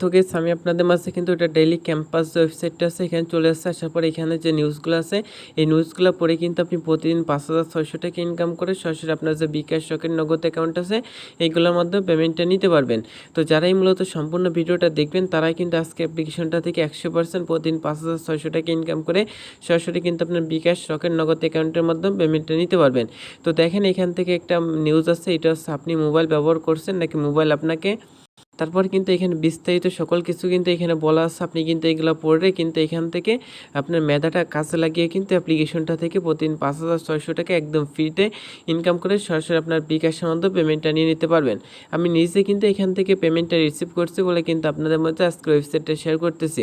তো গেস আমি আপনাদের মাঝে কিন্তু এটা ডেইলি ক্যাম্পাস ওয়েবসাইটটা আছে, এখানে চলে আসছে। আসার পর এখানে যে নিউজগুলো আছে, এই নিউজগুলো পড়ে কিন্তু আপনি প্রতিদিন পাঁচ হাজার ছয়শো টাকা ইনকাম করে সরাসরি আপনার যে বিকাশ শখের নগদ অ্যাকাউন্ট আছে এইগুলোর মাধ্যমে পেমেন্টটা নিতে পারবেন। তো যারাই মূলত সম্পূর্ণ ভিডিওটা দেখবেন, তারাই কিন্তু আজকে অ্যাপ্লিকেশনটা থেকে একশো পার্সেন্ট প্রতিদিন পাঁচ হাজার ছয়শো টাকা ইনকাম করে সরাসরি কিন্তু আপনার বিকাশ শখের নগদ অ্যাকাউন্টের মাধ্যমে পেমেন্টটা নিতে পারবেন। তো দেখেন এখান থেকে একটা নিউজ আছে, এটা হচ্ছে আপনি মোবাইল ব্যবহার করছেন নাকি মোবাইল আপনাকে তারপর কিন্তু এখানে বিস্তারিত সকল কিছু কিন্তু এখানে বলা আছে। আপনি কিন্তু এগুলো পড়ে কিন্তু এখান থেকে আপনার মেধাটা কাজে লাগিয়ে কিন্তু অ্যাপ্লিকেশনটা থেকে প্রতিদিন পাঁচ হাজার ছয়শো টাকা একদম ফ্রিতে ইনকাম করে সরাসরি আপনার বিকাশের মাধ্যমে পেমেন্টটা নিয়ে নিতে পারবেন। আমি নিজে কিন্তু এখান থেকে পেমেন্টটা রিসিভ করছি বলে কিন্তু আপনাদের মধ্যে আজকে ওয়েবসাইটটা শেয়ার করতেছি।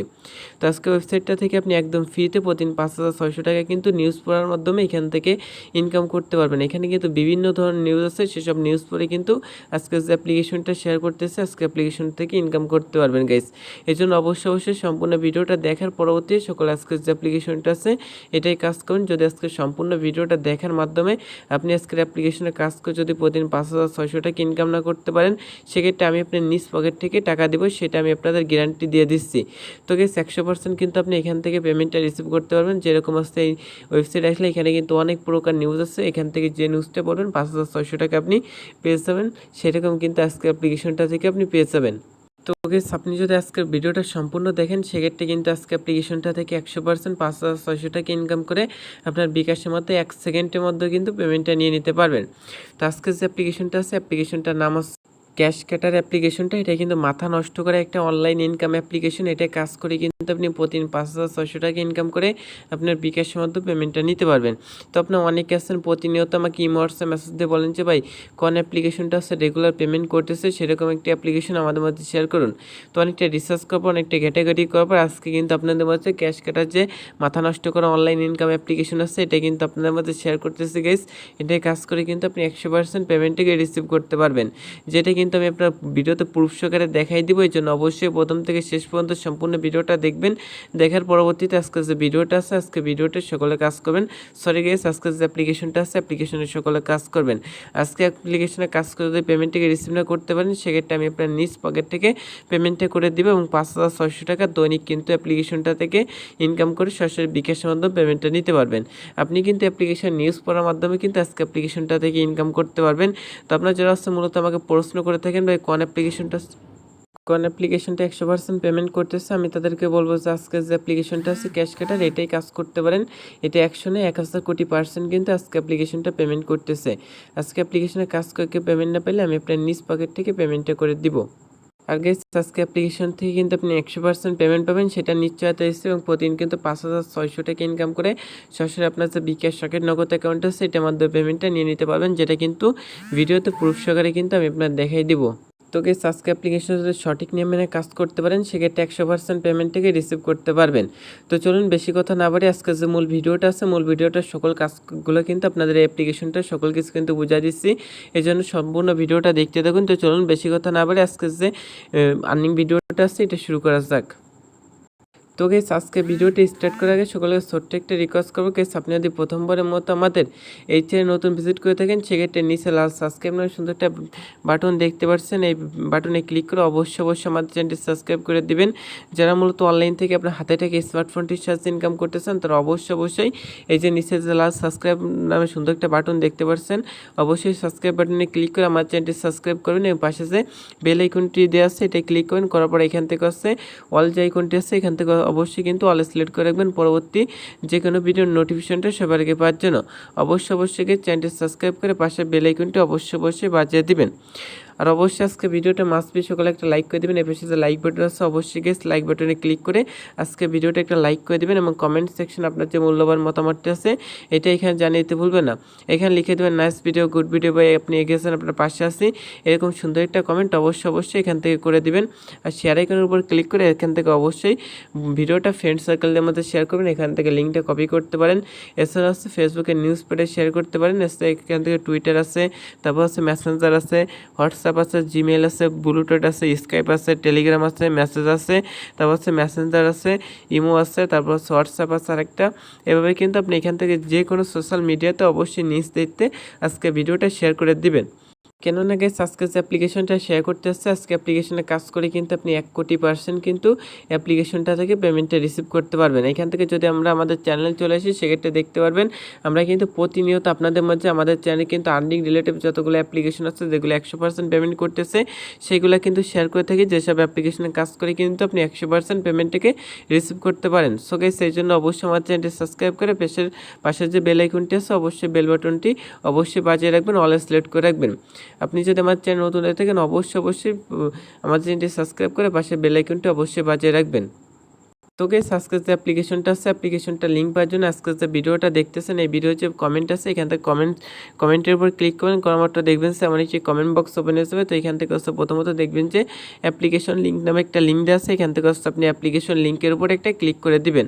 তো আজকে ওয়েবসাইটটা থেকে আপনি একদম ফ্রিতে প্রতিদিন পাঁচ হাজার ছয়শো টাকা কিন্তু নিউজ পড়ার মাধ্যমে এখান থেকে ইনকাম করতে পারবেন। এখানে কিন্তু বিভিন্ন ধরনের নিউজ আছে, সেসব নিউজ পড়ে কিন্তু আজকে যে অ্যাপ্লিকেশনটা শেয়ার করতেছে, আজকে অ্যাপ্লিকেশন থেকে ইনকাম করতে পারবেন গাইস এই জন্য অবশ্যই অবশ্যই সম্পূর্ণ ভিডিওটা দেখার পরবর্তী সকল আজকের যে অ্যাপ্লিকেশনটা আছে, এটাই কাজ করুন। যদি আজকে সম্পূর্ণ ভিডিওটা দেখার মাধ্যমে আপনি আজকের অ্যাপ্লিকেশনে কাজ করে যদি প্রতিদিন পাঁচ হাজার ছয়শো টাকা ইনকাম না করতে পারেন, সেক্ষেত্রে আমি আপনার নিজ পকেট থেকে টাকা দেবো, সেটা আমি আপনাদের গ্যারান্টি দিয়ে দিচ্ছি। তো গেস একশো পার্সেন্ট কিন্তু আপনি এখান থেকে পেমেন্টটা রিসিভ করতে পারবেন। যেরকম আসছে এই ওয়েবসাইট আসলে এখানে কিন্তু অনেক প্রকার নিউজ আছে। এখান থেকে যে নিউজটা পড়বেন, পাঁচ হাজার ছয়শো টাকা আপনি পেয়ে যাবেন। সেরকম কিন্তু আজকে অ্যাপ্লিকেশনটা থেকে আপনি পেয়ে যাবেন। তো গেস আপনি যদি আজকের ভিডিওটা সম্পূর্ণ দেখেন, সেক্ষেত্রে কিন্তু আজকে অ্যাপ্লিকেশনটা থেকে একশো পার্সেন্ট পাঁচ হাজার ছয়শো টাকা ইনকাম করে আপনার বিকাশের মধ্যে এক সেকেন্ডের মধ্যে কিন্তু পেমেন্টটা নিয়ে নিতে পারবেন। তো আজকে যে অ্যাপ্লিকেশনটা আছে অ্যাপ্লিকেশনটার নাম হচ্ছে ক্যাশ ক্যাটার অ্যাপ্লিকেশনটা, এটা কিন্তু মাথা নষ্ট করা একটা অনলাইন ইনকাম অ্যাপ্লিকেশন, এটা কাজ করে কিন্তু আপনি প্রতিদিন পাঁচ হাজার ছয়শো টাকা ইনকাম করে আপনার বিকাশের মাধ্যমে পেমেন্টটা নিতে পারবেন। তো আপনার অনেকে আছেন, প্রতিনিয়ত আমাকে ইমো মেসেজ দিয়ে বলেন যে, ভাই, কোন অ্যাপ্লিকেশনটা আছে? রেগুলার পেমেন্ট করতেছে, সেরকম একটি অ্যাপ্লিকেশন আমাদের মধ্যে শেয়ার করুন। তো অনেকটা রিসার্চ করার অনেকটা ঘেটাঘাটি করার পর আজকে কিন্তু আপনাদের মধ্যে ক্যাশ কাটার যে মাথা নষ্ট করা অনলাইন ইনকাম অ্যাপ্লিকেশন আছে, এটা কিন্তু আপনাদের মধ্যে শেয়ার করতেছে গেস এটাই কাজ করে কিন্তু আপনি একশো পার্সেন্ট পেমেন্টটাকে রিসিভ করতে পারবেন। যেটা কিন্তু আমি আপনার ভিডিওতে প্রুফ সহকারে দেখাই দিব, এই জন্য অবশ্যই প্রথম থেকে শেষ পর্যন্ত সম্পূর্ণ ভিডিওটা দেখবেন। দেখার পরবর্তীতে আজকে যে ভিডিওটা আছে, আজকে ভিডিওতে সকলে কাজ করবেন। সরি গেস আজকে যে অ্যাপ্লিকেশনটা আছে অ্যাপ্লিকেশনে সকলে কাজ করবেন। আজকে অ্যাপ্লিকেশনে কাজ করে যদি পেমেন্টটাকে রিসিভ না করতে পারেন, সেক্ষেত্রে আমি আপনার নিজ পকেট থেকে পেমেন্টটা করে দিব এবং পাঁচ হাজার ছয়শো টাকা দৈনিক কিন্তু অ্যাপ্লিকেশনটা থেকে ইনকাম করে সরাসরি বিকাশের মাধ্যমে পেমেন্টটা নিতে পারবেন। আপনি কিন্তু অ্যাপ্লিকেশন নিউজ পড়ার মাধ্যমে কিন্তু আজকে অ্যাপ্লিকেশনটা থেকে ইনকাম করতে পারবেন। তো আপনার যারা মূলত আমাকে প্রশ্ন করে থাকেন ভাই, কোন অ্যাপ্লিকেশনটা কোন অ্যাপ্লিকেশনটা একশো পার্সেন্ট পেমেন্ট করতেছে, আমি তাদেরকে বলব যে আজকে যে অ্যাপ্লিকেশনটা আছে ক্যাশ কাটার এটাই কাজ করতে পারেন। এটা একশনে এক হাজার কোটি পার্সেন্ট কিন্তু আজকে অ্যাপ্লিকেশনটা পেমেন্ট করতেছে। আজকে অ্যাপ্লিকেশনে কাজ করে পেমেন্ট না পেলে আমি আপনার নিজ পকেট থেকে পেমেন্টটা করে দিব। আর গেস আজকে অ্যাপ্লিকেশন থেকে কিন্তু আপনি একশো পার্সেন্ট পেমেন্ট পাবেন, সেটা নিশ্চয়তা এসেছে এবং প্রতিদিন কিন্তু পাঁচ হাজার ছয়শো টাকা ইনকাম করে সরাসরি আপনার যে বিকাশ সকেট নগদ অ্যাকাউন্ট আছে, সেটার মাধ্যমে পেমেন্টটা নিয়ে নিতে পারবেন, যেটা কিন্তু ভিডিওতে প্রুফ সহকারে কিন্তু আমি আপনার দেখাই দিব। তো গেস আজকে অ্যাপ্লিকেশন সঠিক নিয়ম মেনে কাজ করতে পারেন, সেক্ষেত্রে একশো পার্সেন্ট পেমেন্ট থেকে রিসিভ করতে পারবেন। তো চলুন বেশি কথা না বাড়ি আজকে যে মূল ভিডিওটা আছে, মূল ভিডিওটার সকল কাজগুলো কিন্তু আপনাদের এই অ্যাপ্লিকেশনটা সকল কিছু কিন্তু বুঝা দিচ্ছি। এই জন্য সম্পূর্ণ ভিডিওটা দেখতে থাকুন। তো চলুন বেশি কথা না বাড়ি আজকে যে আর্নিং ভিডিওটা আছে, এটা শুরু করা যাক। তো গেস আজকে ভিডিওটি স্টার্ট করার আগে সকলকে ছোট্ট একটা রিকোয়েস্ট করব। গেস আপনি যদি প্রথমবারের মতো আমাদের এই চ্যানেল নতুন ভিজিট করে থাকেন, সেক্ষেত্রে নিচে লাল সাবস্ক্রাইব নামে সুন্দর একটা বাটন দেখতে পাচ্ছেন। এই বাটনে ক্লিক করে অবশ্যই অবশ্যই আমাদের চ্যানেলটি সাবস্ক্রাইব করে দিবেন। যারা মূলত অনলাইন থেকে আপনার হাতে থেকে স্মার্টফোনটির সাহায্যে ইনকাম করতে চান তারা অবশ্যই অবশ্যই এই যে নিচে যে লাল সাবস্ক্রাইব নামে সুন্দর একটা বাটন দেখতে পাচ্ছেন। অবশ্যই সাবস্ক্রাইব বাটনে ক্লিক করে আমার চ্যানেলটি সাবস্ক্রাইব করবেন এবং পাশে যে বেল আইকনটি দেওয়া আছে এটা ক্লিক করবেন। করার পর এখান থেকে হচ্ছে অল যে আইকনটি আছে, এখান থেকে অবশ্যই কিন্তু অল সিলেক্ট করে রাখবেন। পরবর্তী যে কোনো ভিডিওর নোটিফিকেশনটা সবার আগে পাওয়ার জন্য। অবশ্যই অবশ্যই চ্যানেলটি সাবস্ক্রাইব করে পাশে বেল আইকনটি অবশ্যই অবশ্যই বাজিয়ে দিবেন। আর অবশ্যই আজকে ভিডিওটা মাস্ট বি সকালে একটা লাইক করে দেবেন। এর যে লাইক বাটন আছে, অবশ্যই গেস লাইক বাটনে ক্লিক করে আজকে ভিডিওটা একটা লাইক করে দেবেন এবং কমেন্ট সেকশন আপনার যে মূল্যবান মতামতটি আছে, এটা এখানে জানিয়ে দিতে ভুলবেন না। এখানে লিখে দেবেন নাইস ভিডিও গুড ভিডিও বা আপনি এগিয়েছেন আপনার পাশে আসি এরকম সুন্দর একটা কমেন্ট অবশ্যই অবশ্যই এখান থেকে করে দিবেন। আর শেয়ার আইকনের উপর ক্লিক করে এখান থেকে অবশ্যই ভিডিওটা ফ্রেন্ড সার্কেলদের মধ্যে শেয়ার করবেন। এখান থেকে লিঙ্কটা কপি করতে পারেন। এছাড়া হচ্ছে ফেসবুকে নিউজ পেডে শেয়ার করতে পারেন। এছাড়া এখান থেকে টুইটার আছে, তারপর হচ্ছে মেসেঞ্জার আছে হোয়াটসঅ্যাপ আছে জিমেল আছে ব্লুটুথ আছে স্কাইপ আছে টেলিগ্রাম আছে মেসেজ আছে, তারপর হচ্ছে মেসেঞ্জার আছে ইমো আছে, তারপর হচ্ছে হোয়াটসঅ্যাপ আছে আরেকটা। এভাবে কিন্তু আপনি এখান থেকে যে কোনো সোশ্যাল মিডিয়াতে অবশ্যই নিউজ দেখতে আজকে ভিডিওটা শেয়ার করে দিবেন। কেননা গেস আজকে যে অ্যাপ্লিকেশনটা শেয়ার করতে আসছে, আজকে অ্যাপ্লিকেশনে কাজ করে কিন্তু আপনি এক কোটি পার্সেন্ট কিন্তু অ্যাপ্লিকেশনটা থেকে পেমেন্টটা রিসিভ করতে পারবেন। এখান থেকে যদি আমরা আমাদের চ্যানেলে চলে আসি, সেক্ষেত্রে দেখতে পারবেন, আমরা কিন্তু প্রতিনিয়ত আপনাদের মধ্যে আমাদের চ্যানেলে কিন্তু আর্নিং রিলেটিভ যতগুলো অ্যাপ্লিকেশন আছে, যেগুলো একশো পার্সেন্ট পেমেন্ট করতেছে, সেগুলো কিন্তু শেয়ার করে থাকি। যেসব অ্যাপ্লিকেশনে কাজ করে কিন্তু আপনি একশো পার্সেন্ট পেমেন্টটাকে রিসিভ করতে পারেন। সো গাইস সেই জন্য অবশ্যই আমার চ্যানেলটি সাবস্ক্রাইব করে পেশের পাশের যে বেল আইকনটি আছে, অবশ্যই বেল বাটনটি অবশ্যই বাজিয়ে রাখবেন অল সিলেক্ট করে রাখবেন। আপনি যদি আমার চ্যানেল নতুন হয়ে থাকেন, অবশ্যই অবশ্যই আমার চ্যানেলটি সাবস্ক্রাইব করে পাশে বেল আইকনটি অবশ্যই বাজিয়ে রাখবেন। তো গেস আজকে যে অ্যাপ্লিকেশনটা আছে অ্যাপ্লিকেশনটা লিঙ্ক পাওয়ার জন্য আজকে যে ভিডিওটা দেখতেছেন, এই ভিডিও যে কমেন্ট আছে, এখান থেকে কমেন্ট কমেন্টের উপর ক্লিক করবেন, করার দেখবেন যে আমার কমেন্ট বক্স ওপেন হয়ে যাবে। তো এখান থেকে হচ্ছে প্রথমত দেখবেন যে অ্যাপ্লিকেশন লিঙ্ক নামে একটা লিঙ্ক দেওয়া আছে, এখান থেকে হচ্ছে আপনি অ্যাপ্লিকেশন লিঙ্কের উপর একটা ক্লিক করে দিবেন।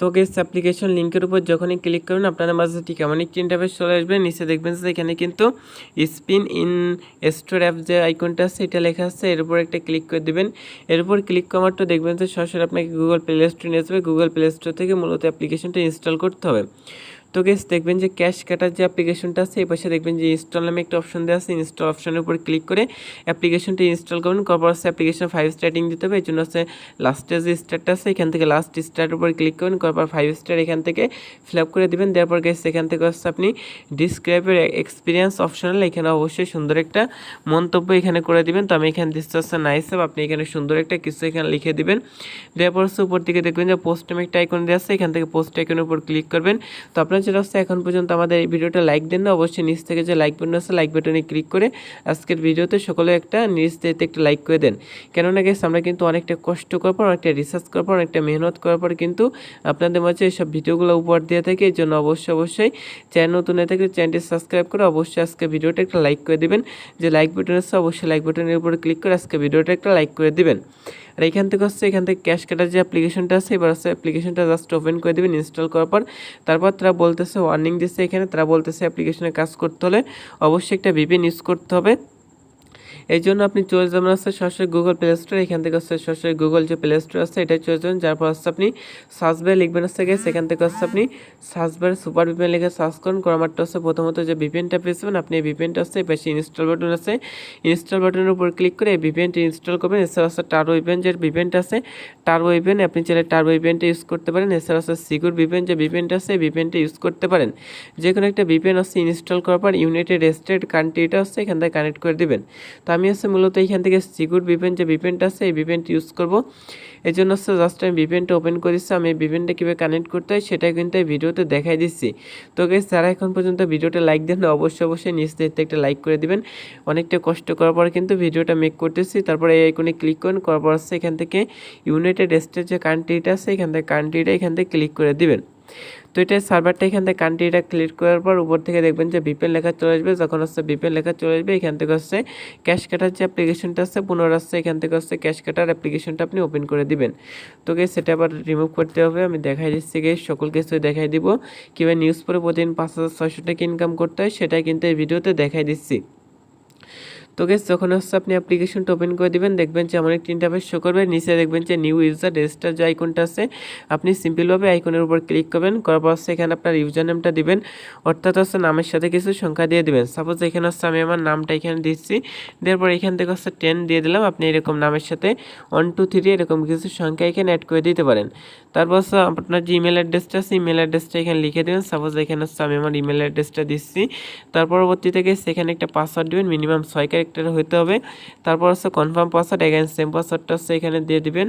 তো গেস অ্যাপ্লিকেশন লিঙ্কের উপর যখনই ক্লিক করবেন আপনাদের মাঝে ঠিক এমন একটি ইন্টারফেস চলে আসবে। নিচে দেখবেন যে এখানে কিন্তু স্পিন ইন স্টোর অ্যাপ যে আইকনটা আছে, এটা লেখা আছে। এর উপর একটা ক্লিক করে দেবেন। এর উপর ক্লিক করার তো দেখবেন যে সরাসরি আপনাকে গুগল প্লে স্টোর নিয়ে আসবে গুগল প্লে স্টোর থেকে মূলত অ্যাপ্লিকেশনটা ইনস্টল করতে হবে। তো গেস দেখবেন যে ক্যাশ কাটার যে অ্যাপ্লিকেশনটা আছে, এই পাশে দেখবেন যে ইনস্টল নামে একটা অপশন দেওয়া আছে। ইনস্টল অপশনের উপর ক্লিক করে অ্যাপ্লিকেশনটা ইনস্টল করবেন। করার পর অ্যাপ্লিকেশন ফাইভ স্টার্টিং দিতে হবে। এই জন্য হচ্ছে লাস্টে যে স্টারটা আছে, এখান থেকে লাস্ট স্টারের উপর ক্লিক করবেন। করার পর ফাইভ স্টার এখান থেকে ফিল আপ করে দেবেন। দেওয়ার পর গেস এখান থেকে হচ্ছে আপনি ডিসক্রাইবের এক্সপিরিয়েন্স অপশনাল এখানে অবশ্যই সুন্দর একটা মন্তব্য এখানে করে দিবেন। তো আমি এখানে দিচ্ছি হচ্ছে নাইস আপনি এখানে সুন্দর একটা কিছু এখানে লিখে দিবেন। দেওয়ার পর উপর দিকে দেখবেন যে পোস্ট নামে একটা আইকন দেওয়া আছে। এখান থেকে পোস্ট আইকনের উপর ক্লিক করবেন। তো আপনার যেটা হচ্ছে এখন পর্যন্ত আমাদের এই ভিডিওটা লাইক দেন না, অবশ্যই নিচ থেকে যে লাইক বাটন আছে লাইক বাটনে ক্লিক করে আজকের ভিডিওতে সকলে একটা নিচ থেকে একটা লাইক করে দেন। কেননা গেছে আমরা কিন্তু অনেকটা কষ্ট করার পর, অনেকটা রিসার্চ করার পর, অনেকটা মেহনত করার পর কিন্তু আপনাদের মাঝে এইসব ভিডিওগুলো উপহার দিয়ে থাকে, এই জন্য অবশ্যই অবশ্যই চ্যানেল নতুন হয়ে থাকলে চ্যানেলটি সাবস্ক্রাইব করে অবশ্যই আজকে ভিডিওটা একটা লাইক করে দেবেন। যে লাইক বাটন আছে, অবশ্যই লাইক বাটনের উপরে ক্লিক করে আজকে ভিডিওটা একটা লাইক করে দিবেন। আর এখান থেকে হচ্ছে এখান থেকে ক্যাশ কাটার যে অ্যাপ্লিকেশনটা আছে, এবার হচ্ছে অ্যাপ্লিকেশনটা জাস্ট ওপেন করে দেবেন ইনস্টল করার পর তারপর তারা বলতেছে ওয়ার্নিং দিচ্ছে এখানে, তারা বলতেছে অ্যাপ্লিকেশনে কাজ করতে হলে অবশ্যই একটা ভিপিএন ইউজ করতে হবে। এই জন্য আপনি চলে যাবেন হচ্ছে সরাসরি গুগল প্লে স্টোর এখান থেকে হচ্ছে সরাসরি গুগল যে প্লে স্টোর আছে এটাই চলে যাবেন। যার পর হচ্ছে আপনি সার্চ বারে লিখবেন হচ্ছে গিয়ে, সেখান থেকে হচ্ছে আপনি সার্চ বারে সুপার ভিপিএন লিখে সার্চ করুন। করার মাত্র হচ্ছে প্রথমত যে ভিপিএনটা পেয়েছেন আপনি এই ভিপিএনটা হচ্ছে পাশে ইনস্টল বাটন আছে। ইনস্টল বাটনের উপর ক্লিক করে এই ভিপিএনটি ইনস্টল করবেন। এছাড়া হচ্ছে টার্বো ভিপিএন যে ভিপিএনটা আছে টার্বো ভিপিএন আপনি চাইলে টার্বো ভিপিএনটা ইউজ করতে পারেন। এছাড়া হচ্ছে সিকিউর ভিপিএন যে ভিপিএনটা আছে ভিপিএনটা ইউজ করতে পারেন। যে কোনো একটা ভিপিএন হচ্ছে ইনস্টল করার পর ইউনাইটেড স্টেট কান্ট্রিটা হচ্ছে এখান থেকে কানেক্ট করে দিবেন। তো হচ্ছে মূলত এইখান থেকে সিকিউর ভিপিএন যে ভিপিএনটা আছে, এই ভিপিএনটা ইউজ করব। এই জন্য হচ্ছে জাস্ট আমি ভিপিএনটা ওপেন করেছি, আমি ভিপিএনটা কীভাবে কানেক্ট করতে হয় সেটা কিন্তু এই ভিডিওতে দেখাই দিচ্ছি। তো গেস যারা এখন পর্যন্ত ভিডিওটা লাইক দেন অবশ্যই অবশ্যই নিচ দেখতে একটা লাইক করে দিবেন। অনেকটা কষ্ট করার পর কিন্তু ভিডিওটা মেক করতেছি। তারপরে এই আইকনে ক্লিক করুন, করার পর হচ্ছে এখান থেকে ইউনাইটেড স্টেট যে কান্ট্রিটা আছে, এখান থেকে কান্ট্রিটা এখান থেকে ক্লিক করে দিবেন। তো এটা সার্ভারটা এখান থেকে কান্ট্রিটা ক্লিক করার পর উপর থেকে দেখবেন যে বিপেন লেখা চলে আসবে। যখন হচ্ছে বিপেন লেখা চলে আসবে, এখান থেকে হচ্ছে ক্যাশ কাটার যে অ্যাপ্লিকেশনটা আছে হচ্ছে এখান থেকে হচ্ছে ক্যাশ কাটার অ্যাপ্লিকেশনটা আপনি ওপেন করে দিবেন। তো গেস সেটা আবার রিমুভ করতে হবে। আমি দেখাই দিচ্ছি গেস সকল কিছু দেখাই দিব। কীভাবে নিউজ পরে প্রতিদিন পাঁচ হাজার ছয়শো টাকা ইনকাম করতে হয়, সেটাই কিন্তু এই ভিডিওতে দেখাই দিচ্ছি। তো গেস যখন হচ্ছে আপনি অ্যাপ্লিকেশনটা ওপেন করে দিবেন, দেখবেন যে আমার একটি ইন্টারফেস শো করবে। নিচে দেখবেন যে নিউ ইউজার রেজিস্টার যে আইকনটা আছে, আপনি সিম্পলভাবে আইকনের উপর ক্লিক করবেন। করার পর এখানে আপনার ইউজার নেমটা দিবেন। অর্থাৎ হচ্ছে নামের সাথে কিছু সংখ্যা দিয়ে দিবেন। সাপোজ এখানে হচ্ছে আমি আমার নামটা এখানে দিচ্ছি। দেওয়ার পর এখান থেকে হচ্ছে টেন দিয়ে দিলাম। আপনি এরকম নামের সাথে ওয়ান টু থ্রি এরকম কিছু সংখ্যা এখানে অ্যাড করে দিতে পারেন। তারপর হচ্ছে আপনার যে ইমেল অ্যাড্রেসটা আছে ইমেল অ্যাড্রেসটা এখানে লিখে দেবেন। সাপোজ এখানে হচ্ছে আমি আমার ইমেল অ্যাড্রেসটা দিচ্ছি। তার পরবর্তী থেকে সেখানে একটা পাসওয়ার্ড দেবেন মিনিমাম ছয় ক্যারেক্টার হতে হবে। তারপর হচ্ছে কনফার্ম পাসওয়ার্ড এখানে সেম পাসওয়ার্ডটা হচ্ছে এখানে দিয়ে দিবেন।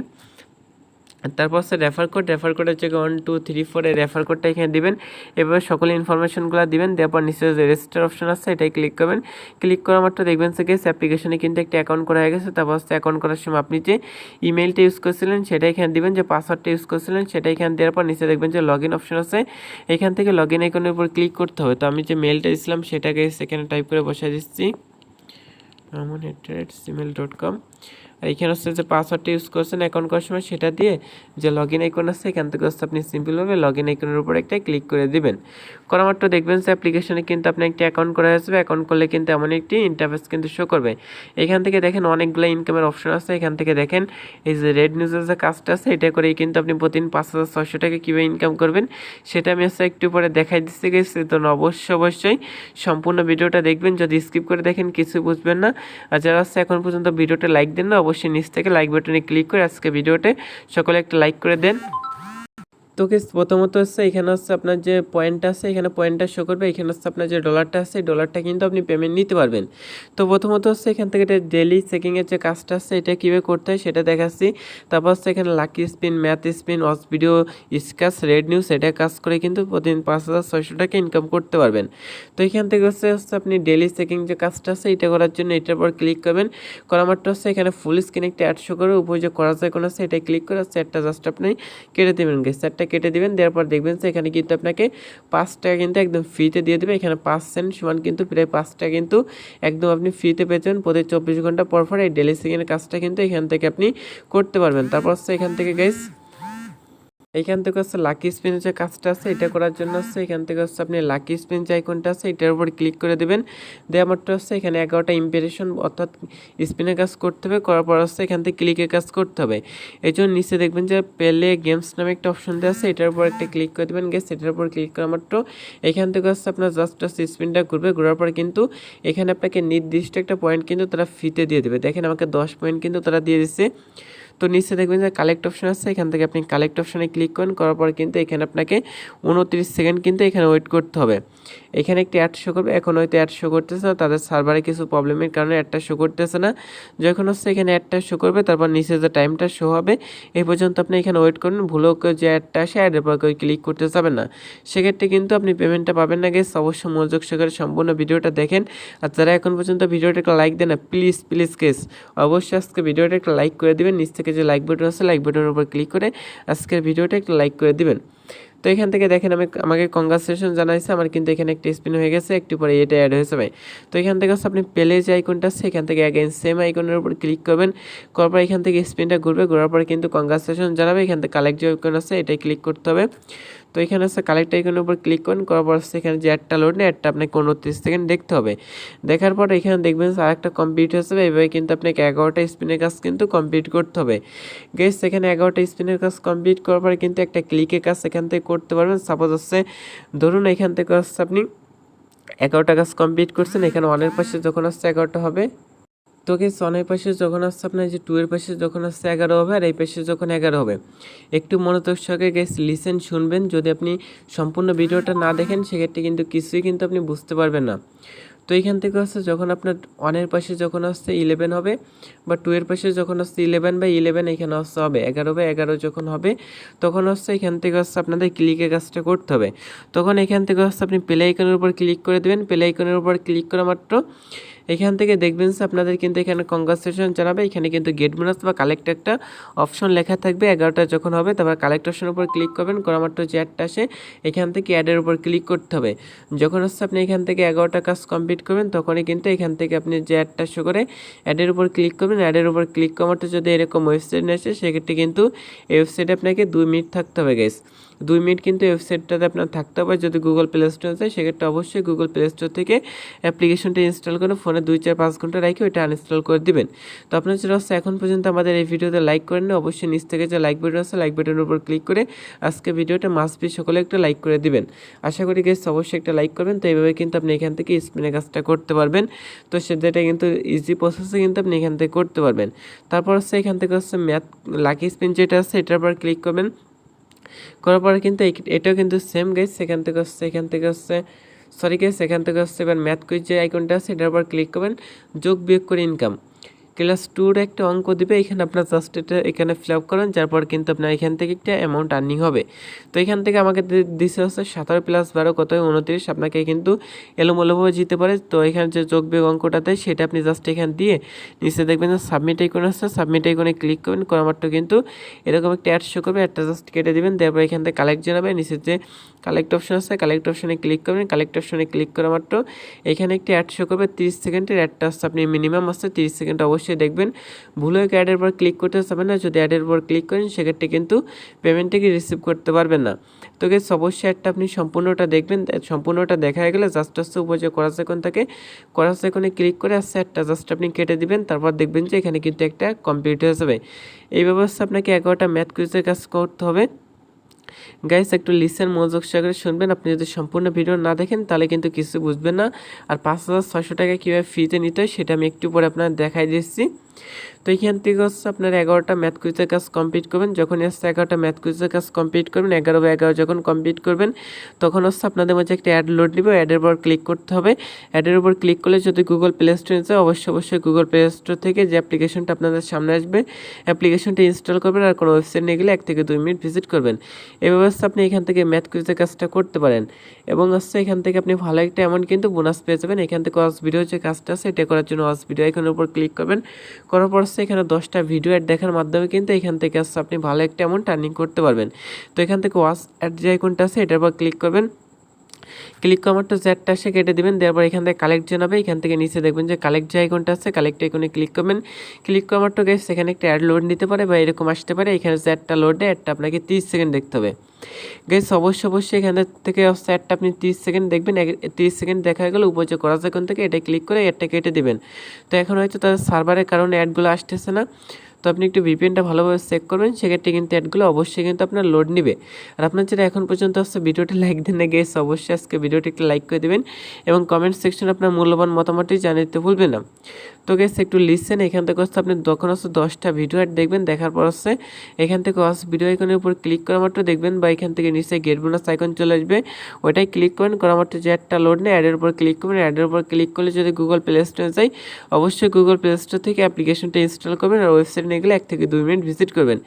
তারপর হচ্ছে রেফার কোড রেফার কোডের জায়গায় ওয়ান টু থ্রি ফোর এই রেফার কোডটা এখানে দিবেন। এভাবে সকল ইনফরমেশনগুলো দিবেন, দেওয়ার পর নিচে যে রেজিস্টার অপশন আছে, এটাই ক্লিক করবেন। ক্লিক করা মাত্র দেখবেন সে গেছে অ্যাপ্লিকেশনে কিন্তু একটা অ্যাকাউন্ট করা হয়ে গেছে। তারপর হচ্ছে অ্যাকাউন্ট করার সময় আপনি যে ইমেলটা ইউজ করছিলেন, সেটা এখানে দিবেন। যে পাসওয়ার্ডটা ইউজ করছিলেন, সেটা এখানে দেওয়ার পর নিচে দেখবেন যে লগ ইন অপশন আছে। এখান থেকে লগ ইন আইকনের উপর ক্লিক করতে হবে। তো আমি যে মেলটা দিয়েছিলাম সেটাকে সেখানে টাইপ করে বসাই দিচ্ছি। আমন এট জিমেল ডট কম আর এখানে হচ্ছে যে পাসওয়ার্ডটা ইউজ করছেন অ্যাকাউন্ট করার সময় সেটা দিয়ে যে লগ ইন আইকন আছে, এখান থেকে হচ্ছে আপনি সিম্পলভাবে লগ ইন আইকনের উপর একটা ক্লিক করে দিবেন। করা মাত্র দেখবেন যে অ্যাপ্লিকেশনে কিন্তু আপনি একটি অ্যাকাউন্ট করা আসবে অ্যাকাউন্ট করলে কিন্তু এমন একটি ইন্টারফেস কিন্তু শো করবে। এখান থেকে দেখেন অনেকগুলো ইনকামের অপশন আছে। এখান থেকে দেখেন এই যে রেড নিউজের যে কাজটা আছে, এটা করেই কিন্তু আপনি প্রতিদিন পাঁচ হাজার ছশো টাকা কীভাবে ইনকাম করবেন, সেটা আমি হচ্ছে একটু পরে দেখাই দিচ্ছি গেছি তো অবশ্যই অবশ্যই সম্পূর্ণ ভিডিওটা দেখবেন। যদি স্কিপ করে দেখেন, কিছু বুঝবেন না। আর যারা হচ্ছে এখন পর্যন্ত ভিডিওটা লাইক দেন না নিচ থেকে লাইক বাটনে ক্লিক করে আজকে ভিডিওতে সকলে একটা লাইক করে দেন। তো কি প্রথমত হচ্ছে এখানে হচ্ছে আপনার যে পয়েন্টটা আছে, এখানে পয়েন্টটা শো করবে, এখানে হচ্ছে আপনার যে ডলারটা আছে ডলারটা কিন্তু আপনি পেমেন্ট নিতে পারবেন। তো প্রথমত হচ্ছে এখান থেকে এটা ডেলি চেকিংয়ের যে কাজটা আছে, এটা কীভাবে করতে হয় সেটা দেখাচ্ছি। তারপর হচ্ছে এখানে lucky spin math spin watch video স্কাস read news এটা কাজ করে কিন্তু প্রতিদিন পাঁচ হাজার ছয়শো টাকা ইনকাম করতে পারবেন। তো এখান থেকে হচ্ছে হচ্ছে আপনি ডেলি চেকিং যে কাজটা আছে, এটা করার জন্য এটার পর ক্লিক করবেন। করা মাত্র হচ্ছে এখানে ফুল স্ক্রিন একটা অ্যাড শো করে উপরে যে করা যায় কোনো আছে এটা ক্লিক করে হচ্ছে একটা জাস্ট আপনি কেটে দেবেন। গেছে চারটা কেটে দেবেন, দেওয়ার পর দেখবেন যে এখানে কিন্তু আপনাকে পাঁচ টাকা কিন্তু একদম ফ্রিতে দিয়ে দেবে। এখানে পাঁচ সেন্ট সমান কিন্তু প্রায় পাঁচ টাকা কিন্তু একদম আপনি ফ্রিতে পেয়েছেন প্রতি চব্বিশ ঘণ্টা পর পর এই ডেলি সেকেন্ডের কাজটা কিন্তু এখান থেকে আপনি করতে পারবেন। তারপর হচ্ছে এখান থেকে গাইস এইখান থেকে হচ্ছে লাকি স্পিন যে কাজটা আছে, এটা করার জন্য হচ্ছে এখান থেকে হচ্ছে আপনি লাকি স্পিন যে আইকনটা আছে, এটার উপর ক্লিক করে দেবেন। দেওয়া মাত্র হচ্ছে এখানে এগারোটা ইম্প্রেশন অর্থাৎ স্পিনের কাজ করতে হবে, করার পর হচ্ছে এখান থেকে ক্লিকের কাজ করতে হবে। এই জন্য নিচে দেখবেন যে পেলে গেমস নামে একটা অপশন দেওয়া আছে, এটার উপর একটা ক্লিক করে দেবেন গেস এটার উপর ক্লিক করা মাত্র। এখান থেকে হচ্ছে আপনার জাস্ট স্পিনটা ঘুরবে, ঘোরার পর কিন্তু এখানে আপনাকে নির্দিষ্ট একটা পয়েন্ট কিন্তু তারা ফিতে দিয়ে দেবে। দেখেন আমাকে দশ পয়েন্ট কিন্তু তারা দিয়ে দিচ্ছে তো নিচে দেখবেন যে কালেক্ট অপশন আছে, এখান থেকে আপনি কালেক্ট অপশনে ক্লিক করেন, করার পর কিন্তু এখানে আপনাকে উনত্রিশ সেকেন্ড কিন্তু এখানে ওয়েট করতে হবে। এখানে একটি অ্যাড শো করবে, এখন হয়তো অ্যাড শো করতেছে না তাদের সার্ভারে কিছু প্রবলেমের কারণে অ্যাডটা শো করতেছে না। যখন হচ্ছে এখানে অ্যাডটা শো করবে, তারপর নিচে যে টাইমটা শো হবে এই পর্যন্ত আপনি এখানে ওয়েট করুন ভুলেও যে অ্যাডটা আসে অ্যাডের পর ক্লিক করতে যাবেন না। সেক্ষেত্রে কিন্তু আপনি পেমেন্টটা পাবেন না গেস অবশ্যই মনোযোগ সহকারে সম্পূর্ণ ভিডিওটা দেখেন। আর যারা এখন পর্যন্ত ভিডিওটা একটা লাইক দেন না প্লিজ প্লিজ কেস অবশ্যই আজকে ভিডিওটা একটা লাইক করে দেবেন, নিচ থেকে যে লাইক বাটন আছে লাইক বাটনের উপর ক্লিক করে আজকের ভিডিওটা একটু লাইক করে দিবেন। তো এখান থেকে দেখেন আমি আমাকে কংগ্রাচুলেশন জানাইছে, আমার কিন্তু এখানে একটা স্পিন হয়ে গেছে, একটু পরে এটা অ্যাড হয়েছে ভাই তো এখান থেকে হচ্ছে আপনি পেলে যে আইকনটা আছে, এখান থেকে অ্যাগেন সেম আইকনের উপর ক্লিক করবেন, করার পর এখান থেকে স্পিনটা ঘুরবে, ঘোরার পর কিন্তু কংগ্রাচুলেশন জানাবে, এখান থেকে কালেক্ট যে আইকন আছে, এটাই ক্লিক করতে হবে। তো এখানে হচ্ছে কালেক্ট আইকনের উপর ক্লিক করেন, করার পর এখানে যে অ্যাডটা লোড নেই অ্যাডটা আপনাকে উনত্রিশ সেকেন্ড দেখতে হবে। দেখার পর এখানে দেখবেন আর একটা কমপ্লিট হয়েছে এইভাবে কিন্তু আপনাকে এগারোটা স্পিনের কাজ কিন্তু কমপ্লিট করতে হবে। গেস এখানে এগারোটা স্পিনের কাজ কমপ্লিট করার পরে কিন্তু একটা ক্লিকের কাজ এখান থেকে করতে পারবেন। সাপোজ হচ্ছে, ধরুন এখান থেকে হচ্ছে আপনি এগারোটা কাজ কমপ্লিট করছেন, এখানে ওয়ানের পাশে যখন আসছে এগারোটা হবে তো গেস ওয়ানের পাশে যখন আসছে আপনার যে টু এর পাশে যখন আসছে এগারো হবে আর এই পাশে যখন এগারো হবে। একটু মনোযোগ সহকারে গেস লিসেন শুনবেন। যদি আপনি সম্পূর্ণ ভিডিওটা না দেখেন, সেক্ষেত্রে কিন্তু কিছুই কিন্তু আপনি বুঝতে পারবেন না। তো এইখান থেকে হচ্ছে যখন আপনার ওয়ানের পাশে যখন আসছে ইলেভেন হবে বা টু এর পাশে যখন আসছে ইলেভেন বা ইলেভেন এখানে আসতে হবে, এগারো বা এগারো যখন হবে, তখন আসছে এখান থেকে আসছে আপনাদের ক্লিকের কাজটা করতে হবে। তখন এখান থেকে আসছে আপনি প্লে আইকনের উপর ক্লিক করে দেবেন। প্লে আইকনের উপর ক্লিক করা মাত্র এখান থেকে দেখবেন আপনাদের কিন্তু এখানে কংগ্রাচুলেশন জানাবে এখানে কিন্তু গেট বোনাস বা কালেক্ট একটা অপশন লেখা থাকবে। এগারোটা যখন হবে, তারপর কালেক্ট উপর ক্লিক করবেন। করা মাত্র যে অ্যাডটা আসে, এখান থেকে অ্যাডের উপর ক্লিক করতে হবে। যখন হচ্ছে আপনি এখান থেকে এগারোটা কাজ কমপ্লিট করবেন, তখনই কিন্তু এখান থেকে আপনি যে অ্যাডটা শো করে অ্যাডের উপর ক্লিক করবেন। অ্যাডের উপর ক্লিক করা মাত্র যদি এরকম ওয়েবসাইট আসে, সেক্ষেত্রে কিন্তু এই ওয়েবসাইটে আপনাকে দুই মিনিট থাকতে হবে গেস দুই মিনিট কিন্তু ওয়েবসাইটটাতে আপনার থাকতে হবে। যদি গুগল প্লে স্টোর যায় সেক্ষেত্রে অবশ্যই গুগল প্লে স্টোর থেকে অ্যাপ্লিকেশনটা ইনস্টল করে ফোনে দুই চার পাঁচ ঘণ্টা রেখে ওইটা আনইনস্টল করে দিবেন। তো আপনার যারা হচ্ছে এখন পর্যন্ত আমাদের এই ভিডিওতে লাইক করেন না, অবশ্যই নিচ থেকে যে লাইক বাটন আছে লাইক বাটনের উপর ক্লিক করে আজকে ভিডিওটা মাস্ট বি সকলে একটা লাইক করে দিবেন। আশা করি গেস অবশ্যই একটা লাইক করবেন। তো এইভাবে কিন্তু আপনি এখান থেকে স্পিনের কাজটা করতে পারবেন। তো সেটা কিন্তু ইজি প্রসেসে কিন্তু আপনি এখান থেকে করতে পারবেন। তারপর হচ্ছে এখান থেকে হচ্ছে ম্যাথ লাকি স্পিন যেটা আছে, এটার উপর ক্লিক করবেন। করার পরে কিন্তু এটাও কিন্তু সেম গাইজ সেখান থেকে হচ্ছে, এখান থেকে হচ্ছে সরি গাইজ এখান থেকে হচ্ছে এবার ম্যাথ কুইজ যে আইকনটা আছে, এটার উপর ক্লিক করবেন, যোগ বিয়োগ করে ইনকাম ক্লাস টুর একটা অঙ্ক দিবে, এখানে আপনার জাস্ট এটা এখানে ফিল আপ করেন যারপর কিন্তু আপনার এখান থেকে একটা অ্যামাউন্ট আর্নিং হবে। তো এখান থেকে আমাকে দিছে হচ্ছে সাতারো প্লাস বারো, কত? উনত্রিশ। আপনাকে কিন্তু এলোমেলোভাবে জিতে পারে। তো এখানে যে যোগ বিয়োগ অঙ্কটা দেয় সেটা আপনি জাস্ট এখান দিয়ে নিচে দেখবেন যে সাবমিট আইকন আসছে সাবমিট আইকনে ক্লিক করবেন করা মাত্র কিন্তু এরকম একটা অ্যাড শো করবে একটা জাস্ট কেটে দেবেন তারপর এখান থেকে কালেক্ট জানাবে নিচের যে কালেক্ট অপশন আছে কালেক্ট অপশনে ক্লিক করবেন কালেক্ট অপশনে ক্লিক করা মাত্র এখানে একটি অ্যাড শো করবে, তিরিশ সেকেন্ডের অ্যাডটা আসছে আপনি মিনিমাম আসছে তিরিশ সেকেন্ড অবশ্যই অবশ্যই দেখবেন। ভুল হয়ে অ্যাডের পর ক্লিক করতে যাবেন না। যদি অ্যাডের পর ক্লিক করেন, সেক্ষেত্রে কিন্তু পেমেন্টটাকে রিসিভ করতে পারবেন না। তো গেস অবশ্যই একটা আপনি সম্পূর্ণটা দেখবেন। সম্পূর্ণটা দেখা গেলে জাস্ট আসতে উপরে যে করা সেকন্ড থাকে করা সেকন্ডে ক্লিক করে আসছে একটা জাস্ট আপনি কেটে দিবেন। তারপর দেখবেন যে এখানে কিন্তু একটা কমপ্লিট হয়ে যাবে। এই ব্যবস্থা আপনাকে এগারোটা ম্যাথ কুইজের কাজ করতে হবে। গাইস, একটু লিসেন মনোযোগ সহকারে শুনবেন। আপনি যদি সম্পূর্ণ ভিডিও না দেখেন, তাহলে কিন্তু কিছু বুঝবেন না। আর পাঁচ হাজার ছয়শো টাকা কীভাবে ফ্রিতে নিতে হয়, সেটা আমি একটু পরে আপনার দেখাই দিচ্ছি। তো এইখান থেকে হচ্ছে আপনার এগারোটা ম্যাথ কুইজের কাজ কমপ্লিট করবেন। যখন আসছে এগারোটা ম্যাথ কুইজের কাজ কমপ্লিট করবেন, এগারো বা এগারো যখন কমপ্লিট করবেন, তখন হচ্ছে আপনাদের মাঝে একটা অ্যাড লোড নিবে। অ্যাডের উপর ক্লিক করতে হবে। অ্যাডের উপর ক্লিক করলে যদি গুগল প্লে স্টোরে যায়, অবশ্যই অবশ্যই গুগল প্লে স্টোর থেকে যে অ্যাপ্লিকেশনটা আপনাদের সামনে আসবে অ্যাপ্লিকেশনটা ইনস্টল করবেন আর কোনো ওয়েবসাইট নিয়ে গেলে এক থেকে দুই মিনিট ভিজিট করবেন। এই ব্যবস্থা আপনি এখান থেকে ম্যাথ কুইজের কাজটা করতে পারেন। এবং হচ্ছে এখান থেকে আপনি ভালো একটা অ্যামাউন্ট কিন্তু বোনাস পেয়ে যাবেন। এখান থেকে ওয়াজ ভিডিও যে কাজটা আছে, এটা করার জন্য ওয়াজ ভিডিও এখানের উপর ক্লিক করবেন। করার পর এখানে দশটা ভিডিও অ্যাড দেখার মাধ্যমে কিন্তু এখান থেকে আসছে আপনি ভালো একটা অ্যামাউন্ট টার্নিং করতে পারবেন। তো এখান থেকে ওয়াশ অ্যাড যে আইকনটা আছে, এটার উপর ক্লিক করবেন। ক্লিক কমারটা জ্যাটটা আসে কেটে দেবেন, দেওয়ার পর এখান থেকে কালেক্ট জানাবে এখান থেকে নিচে দেখবেন যে কালেক্ট যে আইকনটা আছে কালেক্ট আইকনে ক্লিক করবেন। ক্লিক কমারটা গেছে সেখানে একটা অ্যাড লোড নিতে পারে বা এরকম আসতে পারে, এখানে জ্যাটটা লোডে অ্যাডটা আপনাকে তিরিশ সেকেন্ড দেখতে হবে। গেস অবশ্যই অবশ্যই এখান থেকে অ্যাডটা আপনি তিরিশ সেকেন্ড দেখবেন তিরিশ সেকেন্ড দেখা গেলে উপরে যে করা সেকেন্ড থেকে, এটা ক্লিক করে অ্যাডটা কেটে দেবেন। তো এখন হয়তো তাদের সার্ভারের কারণে অ্যাডগুলো আসতেছে না। তো আপনি একটু ভিপিএনটা ভালোভাবে চেক করবেন, সেক্ষেত্রে কিন্তু অ্যাডগুলো অবশ্যই কিন্তু আপনার লোড নেবে। আর আপনার যেটা এখন পর্যন্ত আসছে, ভিডিওটি লাইক দেন না গেছে অবশ্যই আজকে ভিডিওটি একটু লাইক করে দেবেন এবং কমেন্ট সেকশনে আপনার মূল্যবান মতামতটি জানিয়ে দিতে ভুলবেন না। তো গেছে একটু লিসেন এখান থেকে হচ্ছে আপনি যখন হচ্ছে দশটা ভিডিও অ্যাড দেখবেন, দেখার পর হচ্ছে এখান থেকে হস ভিডিও আইকনের উপর ক্লিক করা মাত্র দেখবেন বা এখান থেকে নিচে গেট বোনাস আইকন চলে আসবে। ওইটাই ক্লিক করেন করা মাত্র যে একটা লোড নেই অ্যাডের উপর ক্লিক করবেন অ্যাডের উপর ক্লিক করলে যদি গুগল প্লে স্টোরে যাই, অবশ্যই গুগল প্লে স্টোর থেকে অ্যাপ্লিকেশনটা ইনস্টল করবেন আর ওয়েবসাইট নিয়ে গেলে এক থেকে দুই মিনিট ভিজিট করবেন।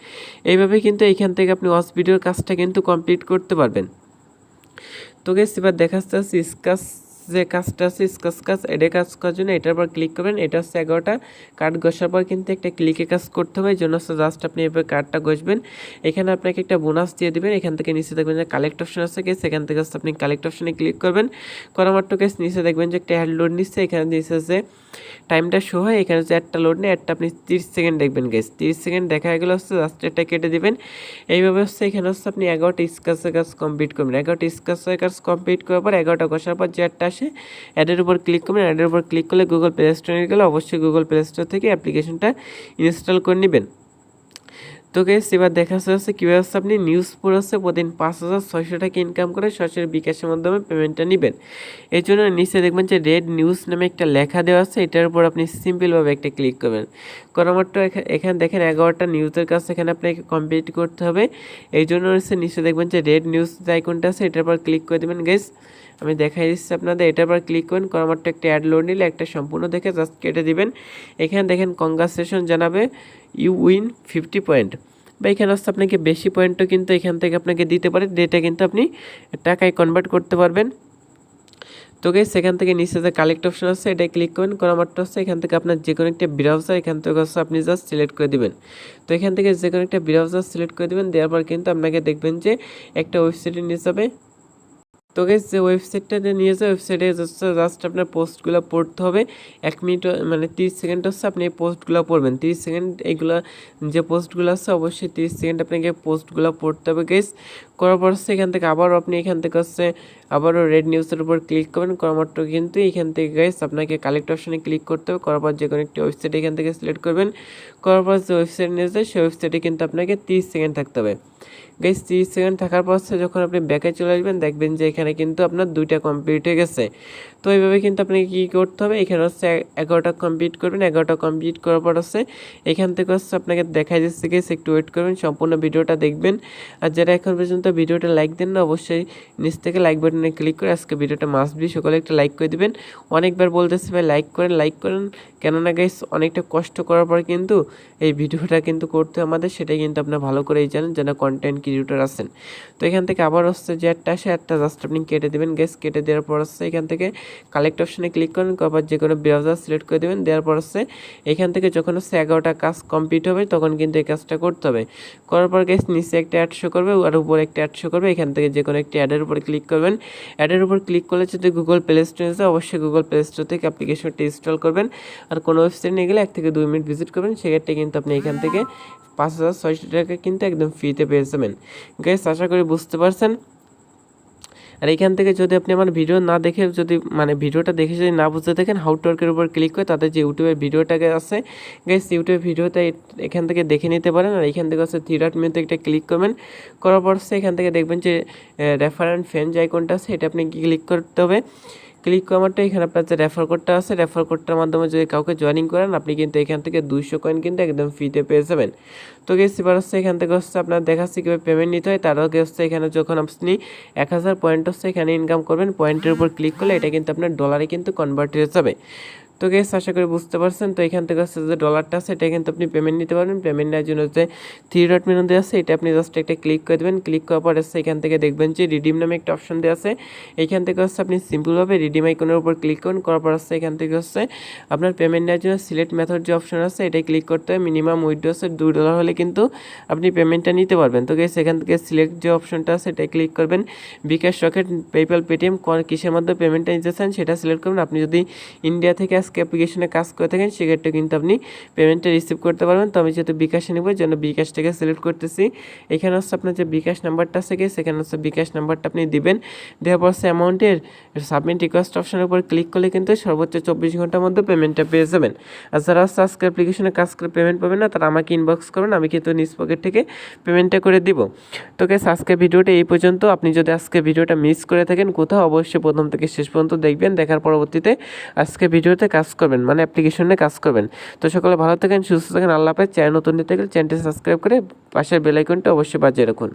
এইভাবে কিন্তু এখান থেকে আপনি ওয়াচ ভিডিওর কাজটা কিন্তু কমপ্লিট করতে পারবেন। তো গেস এবার দেখা যাচ্ছে স্কাস যে কাজটা আছে, স্কাচ কাজ এটা কাজ করার জন্য এটার পর ক্লিক করবেন। এটা হচ্ছে এগারোটা। কার্ড ঘষার পর কিন্তু একটা ক্লিকে কাজ করতে হবে। জন্য হচ্ছে জাস্ট আপনি এভাবে কার্ডটা ঘষবেন এখানে আপনাকে একটা বোনাস দিয়ে দেবেন। এখান থেকে নিচে দেখবেন যে কালেক্ট অপশন আছে কেস এখান থেকে হচ্ছে আপনি কালেক্ট অপশনে ক্লিক করবেন। করা মাত্র কেস নিচে দেখবেন যে একটা অ্যাড লোড নিচ্ছে। এখানে নিচে যে টাইমটা শো হয়। এখানে যে একটা লোড নেই একটা আপনি তিরিশ সেকেন্ড দেখবেন গেস তিরিশ সেকেন্ড দেখা গেলে হচ্ছে জাস্ট একটা কেটে দেবেন। এইভাবে হচ্ছে এখানে হচ্ছে আপনি এগারোটা স্কাচের কাজ কমপ্লিট করবেন। এগারোটা স্কাচের কাজ কমপ্লিট করার পর, এগারোটা ঘষার পর যে একটা আসে। অ্যাডের উপর ক্লিক করবেন। অ্যাডের উপর ক্লিক করলে গুগল প্লে স্টোরে গেলে অবশ্যই গুগল প্লে স্টোর থেকে অ্যাপ্লিকেশনটা ইনস্টল করে নেবেন। তো গেস এবার দেখা যাচ্ছে কীভাবে হচ্ছে আপনি নিউজ পড়ে প্রতিদিন পাঁচ হাজার ছয়শো টাকা ইনকাম করে সরাসরি বিকাশের মাধ্যমে পেমেন্টটা নেবেন। এই জন্য নিচে দেখবেন যে রেড নিউজ নামে একটা লেখা দেওয়া আছে, এটার উপর আপনি সিম্পলভাবে একটা ক্লিক করবেন। করার মাত্র এখানে দেখেন এগারোটা নিউজের কাছে এখানে আপনাকে কমপ্লিট করতে হবে। এই জন্য নিচে দেখবেন যে রেড নিউজ আইকনটা আছে, এটার উপর ক্লিক করে দেবেন গেস আমি দেখাই দিচ্ছি আপনাদের এটার পর ক্লিক করেন করার মাত্র একটা অ্যাড লোড নিলে একটা সম্পূর্ণ দেখে জাস্ট কেটে দিবেন। এখানে দেখেন কংগ্রাচুলেশন জানাবে ইউ উইন ফিফটি পয়েন্ট বা এখানে আসতে আপনাকে বেশি পয়েন্টও কিন্তু এখান থেকে আপনাকে দিতে পারে ডেটা কিন্তু আপনি টাকায় কনভার্ট করতে পারবেন। তো গেস থেকে নিচে যে কালেক্ট অপশন আছে এটাই ক্লিক করবেন করা মাত্র এখান থেকে আপনার যে কোনো একটা ব্রাউজার এখান থেকে হচ্ছে আপনি জাস্ট সিলেক্ট করে দিবেন। তো এখান থেকে যে কোনো একটা ব্রাউজার সিলেক্ট করে দেবেন, দেওয়ার পর কিন্তু আপনাকে দেখবেন যে একটা ওয়েবসাইটে নিয়ে যাবে। তো গেস যে ওয়েবসাইটটাতে নিয়ে যায় ওয়েবসাইটে জাস্ট আপনার পোস্টগুলো পড়তে হবে। এক মিনিট মানে তিরিশ সেকেন্ড হচ্ছে, আপনি এই পোস্টগুলো পড়বেন। তিরিশ সেকেন্ড এইগুলো যে পোস্টগুলো আছে, অবশ্যই তিরিশ সেকেন্ড আপনাকে পোস্টগুলো পড়তে হবে গেস করার পর হচ্ছে এখান থেকে আবারও আপনি এখান থেকে হচ্ছে, আবারও রেড নিউজের উপর ক্লিক করবেন। করার কিন্তু এখান থেকে গাইস আপনাকে কালেক্ট অপশনে ক্লিক করতে হবে। করার পর যে কোনো একটি ওয়েবসাইট এখান থেকে সিলেক্ট করবেন। করার পর যে ওয়েবসাইট নিয়ে যায় সেই ওয়েবসাইটে কিন্তু আপনাকে তিরিশ সেকেন্ড থাকতে হবে। গাইস তিরিশ সেকেন্ড থাকার পর যখন আপনি ব্যাকে চলে আসবেন, দেখবেন যে এখানে কিন্তু আপনার দুইটা কমপ্লিট হয়ে গেছে। তো এইভাবে কিন্তু আপনাকে কী করতে হবে? এখানে হচ্ছে এগারোটা কমপ্লিট করবেন। এগারোটা কমপ্লিট করার পর হচ্ছে এখান থেকে হচ্ছে আপনাকে দেখা যাচ্ছে গেছে একটু ওয়েট করবেন, সম্পূর্ণ ভিডিওটা দেখবেন। আর যারা এখন পর্যন্ত ভিডিওটা লাইক দেন না, অবশ্যই নিচ থেকে লাইক বাটনে ক্লিক করে আজকে ভিডিওটা মাস্ট বি সকলে একটা লাইক করে দিবেন। অনেকবার বলতেছে ভাই লাইক করেন লাইক করেন। কেননা গাইস অনেকটা কষ্ট করার পর কিন্তু এই ভিডিওটা কিন্তু করতে আমাদের। সেটাই কিন্তু আপনার ভালো করেই জানেন যেন কন্টেন্ট ক্রিয়েটর আছেন। তো এখান থেকে আবার হচ্ছে যে একটা আসে, একটা জাস্ট আপনি কেটে দেবেন। গ্যাস কেটে দেওয়ার পর হচ্ছে এখান থেকে কালেক্ট অপশনে ক্লিক করবেন তারপর যে কোনো ব্রাউজার সিলেক্ট করে দেবেন, দেওয়ার পর হচ্ছে এখান থেকে যখন হচ্ছে এগারোটা কাজ কমপ্লিট হবে, তখন কিন্তু এই কাজটা করতে হবে। করার পর গেস নিচে একটা অ্যাড শো করবে আর উপরে একটা অ্যাড শো করবে, এখান থেকে যে কোনো একটি অ্যাডের উপর ক্লিক করবেন। অ্যাডের উপর ক্লিক করলে যদি গুগল প্লে স্টোরে যায়, অবশ্যই গুগল প্লে স্টোর থেকে অ্যাপ্লিকেশনটি ইনস্টল করবেন। আর কোনো ওয়েবসাইট নিয়ে গেলে এক থেকে দুই মিনিট ভিজিট করবেন, সেক্ষেত্রে কিন্তু আপনি এখান থেকে পাঁচ হাজার ছয়শো টাকা কিন্তু একদম ফ্রিতে পেয়ে যাবেন। গ্যাস আশা করি বুঝতে পারছেন। আর এখান থেকে যদি আপনি আমার ভিডিও না দেখে যদি মানে ভিডিওটা দেখে যদি না বুঝতে দেখেন হাউ টর্কের উপর ক্লিক করে তাদের যে ইউটিউবের ভিডিওটাকে আছে গাইস ইউটিউবের ভিডিওটা এখান থেকে দেখে নিতে পারেন আর এখান থেকে হচ্ছে থ্রি ডট মেনুতে একটা ক্লিক করবেন। করার পর সে এখান থেকে দেখবেন যে রেফারেন্ট ফ্রেন্ড যে আইকনটা আছে, এটা আপনি ক্লিক করতে হবে। ক্লিক করারটা এখানে আপনার যে রেফার কোডটা আছে রেফার কোডটার মাধ্যমে যদি কাউকে জয়েনিং করেন, আপনি কিন্তু এখান থেকে দুইশো কয়েন কিন্তু একদম ফ্রিতে পেয়ে যাবেন। তো গেছি এবার হচ্ছে এখান থেকে হচ্ছে আপনার দেখাচ্ছি কীভাবে পেমেন্ট নিতে হয়। তার আগে হচ্ছে এখানে যখন আপনি এক হাজার পয়েন্ট হচ্ছে এখানে ইনকাম করবেন পয়েন্টের উপর ক্লিক করলে এটা কিন্তু আপনার ডলারে কিন্তু কনভার্ট হয়ে যাবে। তো গেস আশা করি বুঝতে পারছেন। তো এখান থেকে হচ্ছে যে ডলারটা আছে, এটা কিন্তু আপনি পেমেন্ট নিতে পারবেন। পেমেন্ট নেওয়ার জন্য যে থ্রি ডট মেনু দেওয়া আছে, এটা আপনি জাস্ট একটা ক্লিক করে দেবেন। ক্লিক করার পর হচ্ছে এখান থেকে দেখবেন যে রিডিম নামে একটা অপশন দেওয়া আছে। এখান থেকে হচ্ছে আপনি সিম্পলভাবে রিডিম আইকনের উপর ক্লিক করুন। করার পর হচ্ছে এখান থেকে হচ্ছে আপনার পেমেন্ট নেওয়ার জন্য সিলেক্ট মেথড যে অপশন আছে, এটাই ক্লিক করতে হবে। মিনিমাম উইড্রো আছে দু ডলার হলে কিন্তু আপনি পেমেন্টটা নিতে পারবেন। তো গেস এখান থেকে সিলেক্ট যে অপশনটা আছে, এটাই ক্লিক করবেন। বিকাশ রকেট পেপ্যাল পেটিএম কিসের মাধ্যমে পেমেন্টটা নিতে চান, সেটা সিলেক্ট করবেন আপনি যদি ইন্ডিয়া থেকে আজকে অ্যাপ্লিকেশনে কাজ করে থাকেন, সেক্ষেত্রে কিন্তু আপনি পেমেন্টটা রিসিভ করতে পারবেন। তো আমি যেহেতু বিকাশে নেব জন্য বিকাশ থেকে সিলেক্ট করতেছি। এখানে হচ্ছে আপনার যে বিকাশ নাম্বারটা আছে সেখানে হচ্ছে বিকাশ নাম্বারটা আপনি দিবেন। দেওয়ার পর হচ্ছে অ্যামাউন্টের সাবমিট রিকোয়েস্ট অপশনের উপর ক্লিক করলে কিন্তু সর্বোচ্চ চব্বিশ ঘণ্টার মধ্যে পেমেন্টটা পেয়ে যাবেন। আর যারা হচ্ছে আজকে অ্যাপ্লিকেশনে কাজ করে পেমেন্ট পাবেন না, তারা আমাকে ইনবক্স করবেন, আমি কিন্তু নিজ পকেট থেকে পেমেন্টটা করে দিব। তো গ্যাস আজকে ভিডিওটা এই পর্যন্ত। আপনি যদি আজকে ভিডিওটা মিস করে থাকেন, কোথাও অবশ্যই প্রথম থেকে শেষ পর্যন্ত দেখবেন। দেখার পরবর্তীতে আজকে ভিডিওতে কাজ করবেন মানে অ্যাপ্লিকেশনে কাজ করবেন। তো সকলে ভালো থাকেন, সুস্থ থাকেন, আল্লাহ হাফেজ। চ্যানেল নতুন নিতে গেলে চ্যানেলটি সাবস্ক্রাইব করে পাশের বেলাইকনটা অবশ্যই বাজিয়ে রাখুন।